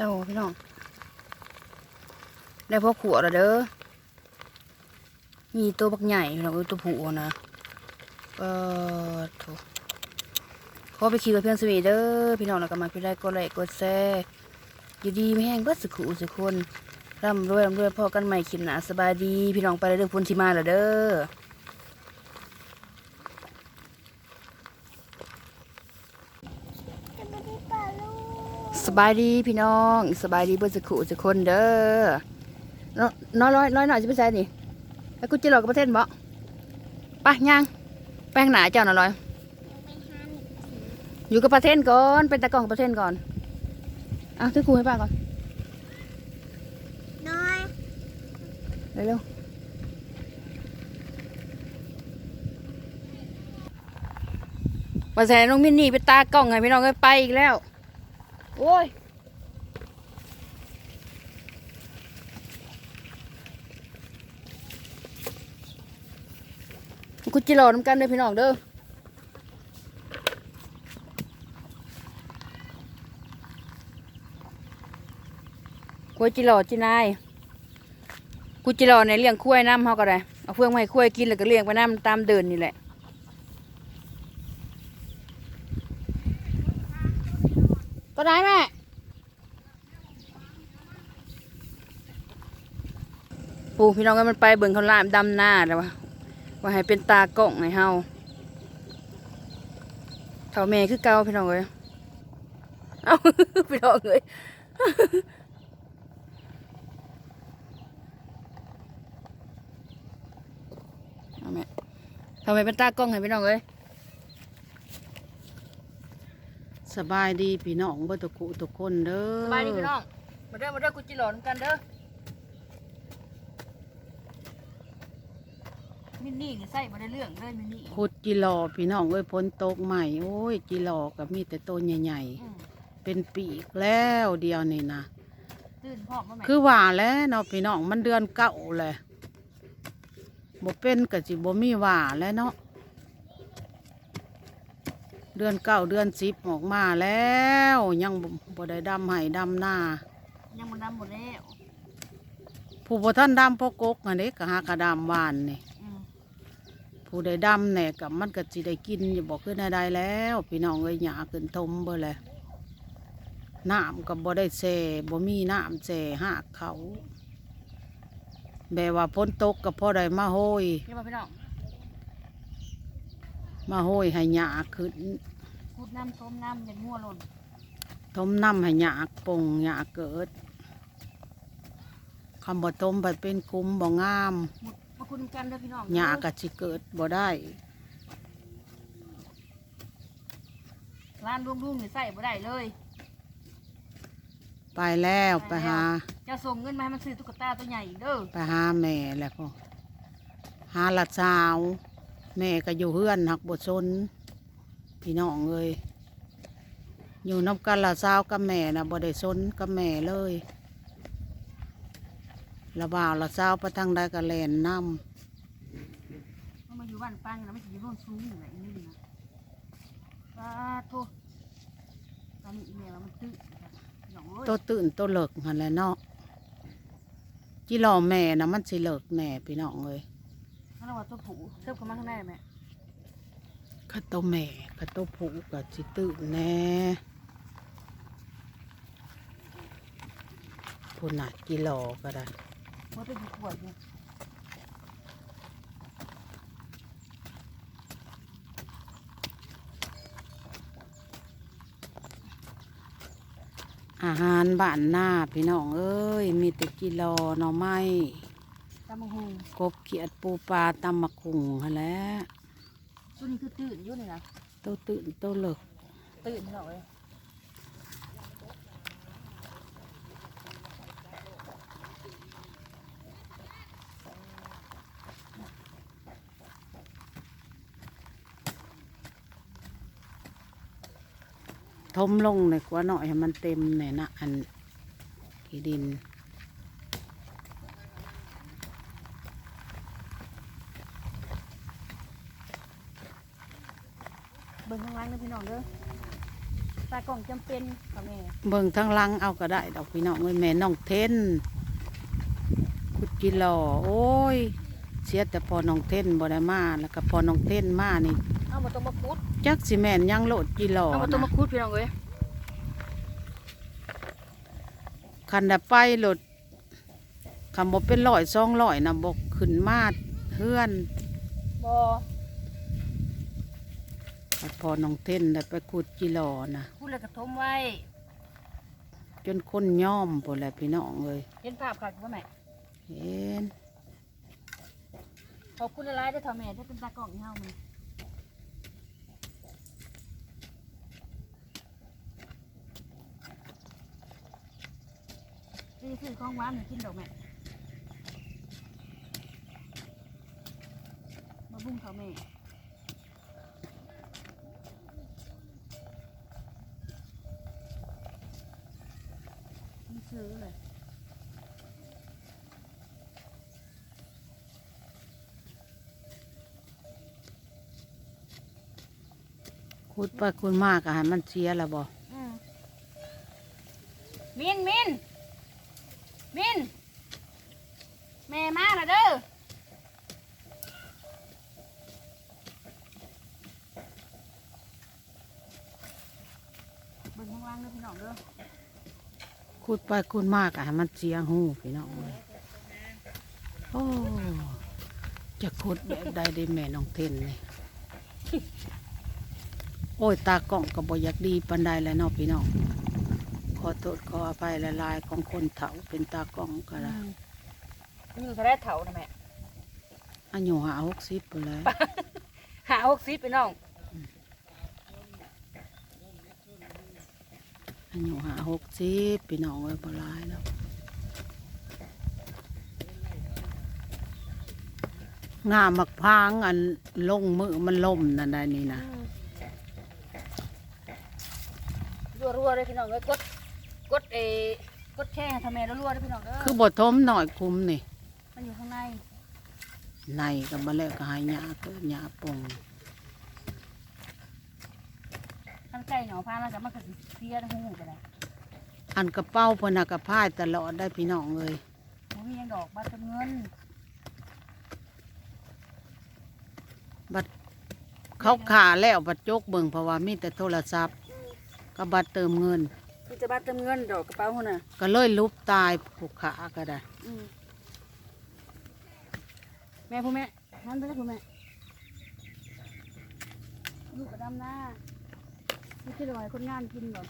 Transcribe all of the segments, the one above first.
เจ้าพี่น้องได้พวกขัวแล้วเด้อมีตัวบักใหญ่พี่น้องเอ้ยตัวผูนะเออโถขอไปขี่กับเพื่อนสวีเด้อพี่น้องแล้วก็มาพี่ได้กดไลค์กดแชร์อยู่ดีไม่แห้งบิดสุขุสุขคนร่ำรวยร่ำรวยพ่อกันใหม่คลิปหนาสบายดี พี่น้องไปเรื่องพุ่นที่มาแล้วเด้อ จะไม่ได้ปลาลูก สบายดีพี่น้องสบายดีเบิดสุขุสุขคนเด้อน้อยน้อยร้อยน้อยหน่อยจะไปใส่นี่แล้วกูจะหลอกกับประเทศบ่ไปย่างไปข้างหน้าเจ้าหน่อยร้อยไปห้ามอยู่กับประเทศก่อนเป็นตากล้องกับประเทศก่อนเอาถือกูให้ป้าก่อนน้อยเร็วๆมาใส่น้องมินนี่เป็นตากล้องไงพี่น้องก็ไปอีกแล้ว โอ้ยกูจิรอน้ำกันเด้อพี่น้องเด้อกูจิรอจินายกูจิรอในเลี้ยงคุ้ยน้ำเขาก็ได้ เอาเฟืองมาให้คุ้ยกินแล้วก็เลี้ยงไปน้ำตามเดินนี่แหละ ได้แม่ปูพี่น้องก็มันไปเบิ่งเขาลามดำหน้าแล้ววะว่าให้เป็นตากล้องให้เฮาเท่าแม่คือเก่าพี่น้องเอ้ยเอาพี่น้องเอ้ยเอาแม่ทำไมเป็นตากล้องให้พี่น้องเอ้ย สบายดีพี่น้องเบ่ตุกคุทุกคนเด้อสบายดีพี่น้อง มาเด้อมาเด้อกูจิหลอนกันเด้อ มินนี่นี่ใส่มาได้เรื่องเลยมินนี่ขุดจิหลอพี่น้องเอ้ยฝนตกใหม่โอ้ยจิหลอก็มีแต่ต้นใหญ่อืมๆ เป็นปีกแล้วเดียวนี่นะ ตื่นพร้อมมาแม่คือว่าแล้วเนาะพี่น้องมันเดือนเก่าแหละบ่เป็นก็สิบ่มีว่าแล้วเนาะ เดือนเก้าเดือนสิบออกมาแล้ว ยังบ่บ่ได้ดำให้ดำหน้ายังมันดำหมดแล้วผู้บ่ท่านดำพอกกอันนี้ก็หากระดำหวานนี่อืมผู้ใดดำแหน่กับมันก็สิได้กินอย่าบอกขึ้นได้แล้ว พี่น้องเอ้ยหยาขึ้นทมเบ่เลยน้ำกับบ่ได้แช่บ่มีน้ำแช่หากเขาแบบว่าพ้นตกกับพ่อได้มาโหยนี่มาพี่น้อง มาโหยให้หยาขึ้นพูดน้ำต้มน้ำเป็นงัวหล่นทมน้ำให้หยาปงหยาเกิดคำบ่ต้มไปเป็นคุ้มบ่งามหมดมาคุณกันเด้อพี่น้องหยาก็สิเกิดบ่ได้ร้านรุ่งๆนี่ใส่บ่ได้เลย ไปแล้วไปหา จะส่งเงินมาให้มันซื้อตุ๊กตาตัวใหญ่อีกเด้อไปหาแม่แหล้วก็หาหลานสาว แม่ก็อยู่เฮือนหักบทชนพี่น้องเลยอยู่นับกันหลานสาวกับแม่นะบ่ได้ชนกับแม่เลยระบ่าวหลานสาวไปทางใดก็แลนน้มันมาอยู่บ้านปังนะไม่ใช่อยู่โน่นสูงอย่างไรนี่นะปาโทตอนนี้อีเมลมันตื้อหนองำเลตัวยตื่นตัวเหลิกหันแหล้วเนาะจีรอแม่นะมันสิเหลิกแน่พี่น้องเลยนั่นเรา ว่าตัวผูเทิบเข้ามาข้างในแม่ข้าตัวแม่ข้าตัวผูกกับสิตื่นแน่พูนน่ะจีรอก็ได้ว่าเป็นขวดเนี่ยอาหารบ้านหน้าพี่น้องเอ้ย มีแต่กิโลหน่อไม้ตามะฮงกบ เขียดปูปลาตำมะคุงหั่นแหล้วตัวนี้คือตื่นอยู่นี่นะโตวตื่นโตวเหลิกตื่นหน่อยทมลงเลยกว่าหน่อยให้มันเต็มหน่อยนะอันขี้ดิน เบิ่งข้างล่างนะพี่น้องเด้อตากล่องจำเป็นค่ะแม่เบิ่งทั้งหลังเอาก็ได้ดอกพี่น้องเอ้ยแม่น้องเทนคุดจิหลอโอ้ย เสียแต่พอน้องเทนบ่ได้มาแล้วก็พอน้องเทนมานี่เอามาต้มมะคุดจักสิแม่นยังโลดจิหลอเอามาต้มนะมะคุดพี่น้องเอ้ยคันได้ไปโลดคำบ่เป็นร้อยสองร้อยนะบกขึ้นมาเฮือนบอก็ พอน้องเทนได้ไปขุดจิหลอนะคุดแล้วก็ต้มไว้ จนคนย่อมพุ่นแหละพี่น้องเอ้ยเห็นภาพค่ะว่าแม่เห็นขอบคุณหลายๆได้อทอแม่ที่เป็นตากล่องให้เฮามันนี่คือของหวานให้กินดอกแม่มาบุ้งเขาแม่ นี่ซื้อเลย ขุดไปขุดมากอะให้มันเสียแล้วบ่อืมมินมินมินแม่มาแล้วเด้อเบิ่งข้างล่างเด้อพี่น้องเด้อขุดไปขุดมากอะให้มันเสียหูพี่น้องเอ้ยโอ้จะขุดแบบใดได้แม่น้องเทนนี่ โอ้ยตากล้องก็บ่อยากดีปานใดแล้วเนาะพี่น้องขอโทษขออภัยละลายๆของคนเฒ่าเป็นตากล้องก็ได้นี่เขาได้เถานะแม่อายุหาหกสิบไปแล้วหาหกสิบพี่น้องอายุหาหกสิบพี่น้องเอ้ยบ่หลายแล้วงามมักพร้างอันลงมือมันล่มนั่นได้นี่นะ รัวๆเลยพี่น้องเลยกดกดเออกดแช่ทำไมรัวๆเลยพี่น้องเด้อคือบททมหน่อยคุมนี่มันอยู่ข้างในในกับมาแล้วก็หายหยาเกิดหยาปงข้างใกล้หนอพาแล้วจะมันก็สิเสียหูไปเลยอันกระเป๋าเพนนักกระพายตลอดได้พี่น้องเลยผมมีหยังดอกบัตรเงินบัดเขาขาแล้วบัดจกเบิ่งเพราะว่ามีแต่โทรศัพท์ ก็บัดเติมเงินมีแต่บัตรเงินดอกกระเป๋าหุ่นน่ะก็เลยลุบตายผูกขาก็ได้ อืมแม่พ่อแม่หันไปเลยพ่อแม่ลูกกระดำหน้าไม่คิดว่าให้คนงานกินหรอก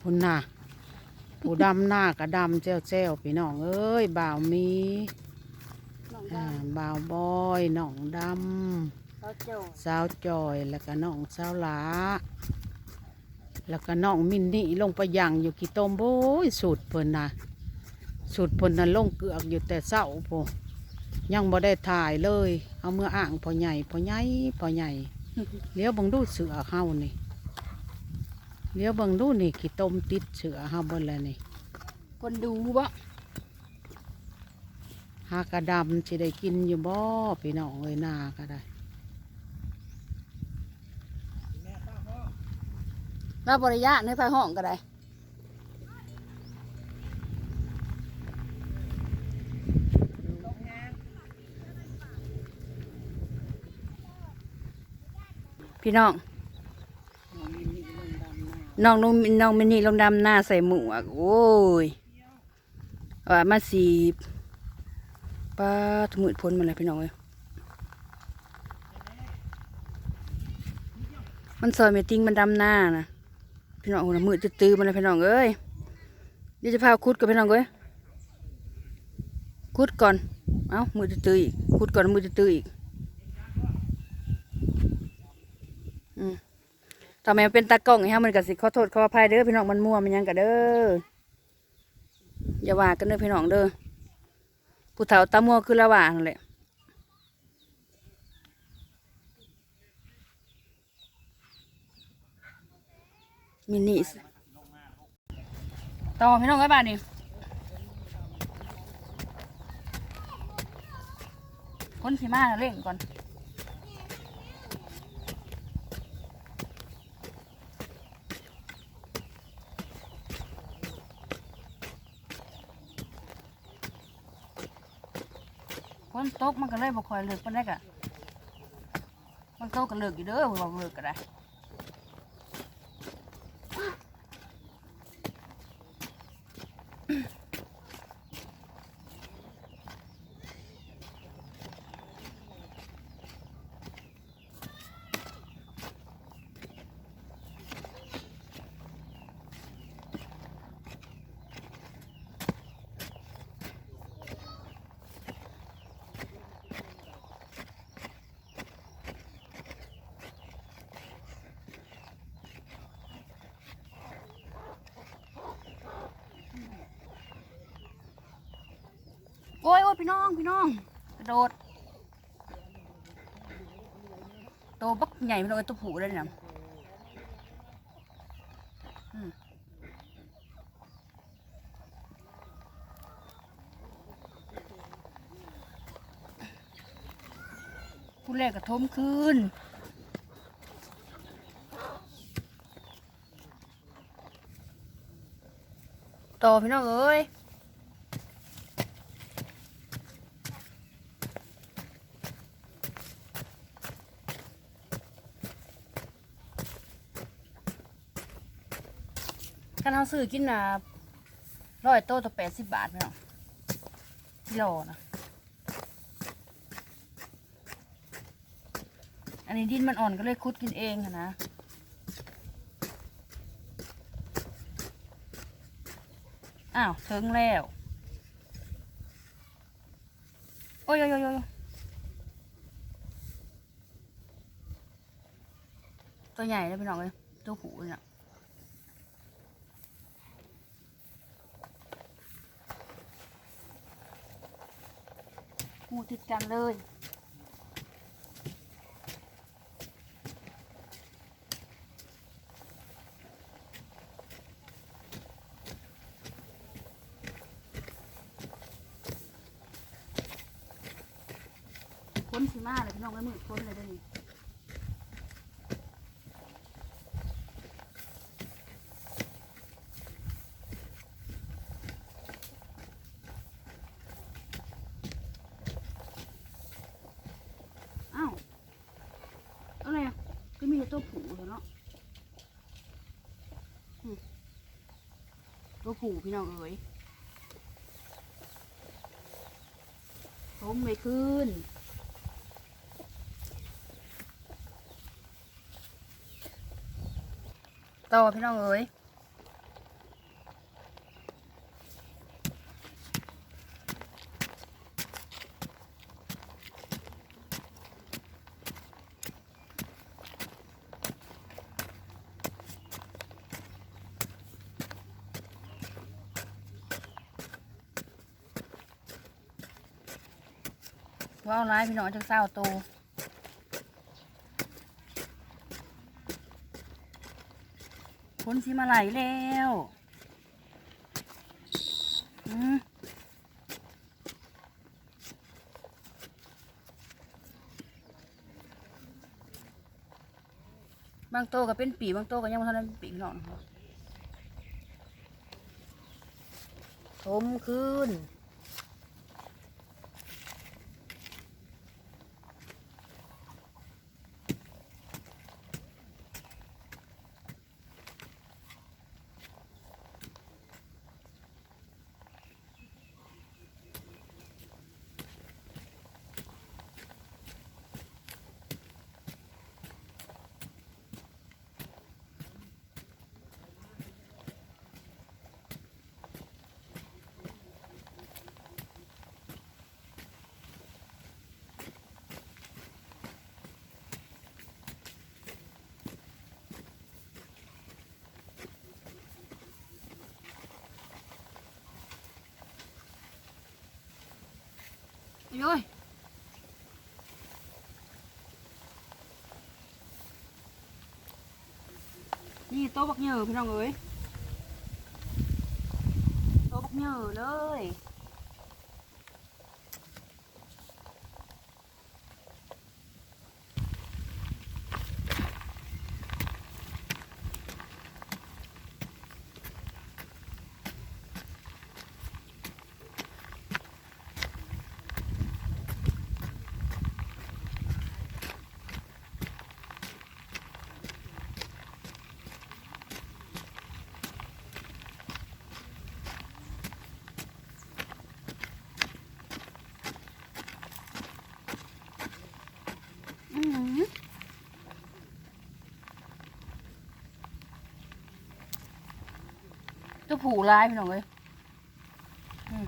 พุ่นน่ะ ผู้ดำหน้าก็ดำเจ้าเจ้าพี่น้องเอ้ยบ่าวมีน้องอ่าดาบ่าวบอยน้องดเขาเจ้าำ สาวจอยแล้วก็น้องสาวหลาแล้วก็น้องมินนี่ลงไปย่างอยู่กี่ต้มโอ้ยสูตรเพิ่นนะสูตรเพิ่นน่ะลงเกือกอยู่แต่เศร้าพอยังบ่ได้ถ่ายเลย เอาเมื่ออ่างพอใหญ่พอใหญ่พอใหญ่เลี้ยวเบังดูเสือเฮานี่เลี้ยวเบังดูนี่ขี้ต้มติดเสือเฮาเบนแล้วนี่คนดูบ่หากระดำสิได้กินอยู่บ่พี่น้องเอ้ยนาก็ได้ เราบริยะในภายห้องก็ได้พี่น้องน้องน้องน้องมินนี่ลงดำหน้าใส่หมวกโอ้ยว่ามาสีป้าถมืดพ้นมาแล้วพี่น้องเอ้ยมันซอยเมติ้งมันดำหน้านะ พี่น้องโอ้โหมืดจะตื้อๆมาแล้วพี่น้องเอ้ยเดี๋ยวจะพาคุดกับพี่น้องเอ้ยคุดก่อน เอ้ามือจะตื้ออีกคุดก่อนมือจะตื้ออีกอืมทำไมมันเป็นตากล้องอย่างเงี้ยมันก็สิขอโทษขออภัยเด้อพี่น้องมันมั่วมันยังกันเด้ออย่าว่ากันเด้อพี่น้องเด้อผู้เฒ่าตามั่วคือละว่านั่นแหละ มินิต่อพี่น้องไว้บ้านนี่คนสีมาเร่งก่อนนตกมันก็เลยบ่ค่อยเลิกปานใดกะมันโตก็เลือกอยู่เด้อบ่เลิกก็ได้ โอ้ยโอ้ยพี่น้องพี่น้องกระโดดโตบักใหญ่พี่น้องไอ้ตัวผูเลยนะผู้แรกกระทมคืนโตพี่น้องเอ้ย กันเขาซื้อกินนะร้อยโต้ต่อแปดสิบบาทพี่น้องกิโลนะอันนี้ดินมันอ่อนก็เลยคุดกินเองค่ะนะอ้าวถึงแล้ว โอ้ยโอ้ยโอ้ยตัวใหญ่เลยพี่น้องเลยตัวผูเนี่ย หมูติดกันเลย พ้นสีมาเลยพี่น้องไอ้มือพ้นเลยเด้วนี่อ้าวอะไรอะก็มีแต่ตัวผูเถอะเนาะอืมตัว ผูพี่น้องเอ๋ยผมไม่ขึ้นต่อพี่น้องเอ๋ย ว้าร้ายพี่น้องจังเศร้าโตพ้นสีมาไหลแล้วอืมบางโตก็เป็นปีบางโตก็ยังไม่ทันได้เป็นปีพี่น้องนครับทมคืน โอ้ยนี่โต๊ะบักเห ผูร้ายพี่น้องเอ้ยอืม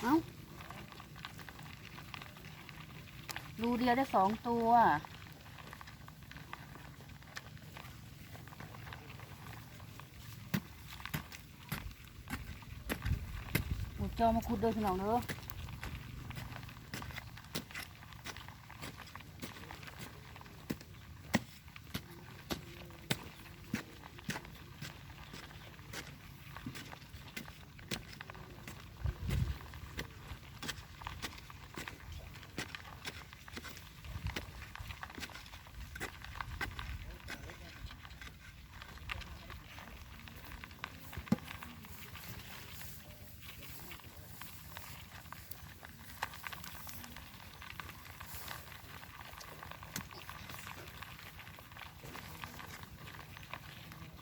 เอ้ารูเดียวได้สองตัว จอมาคุดเด้อพี่น้องเด้อ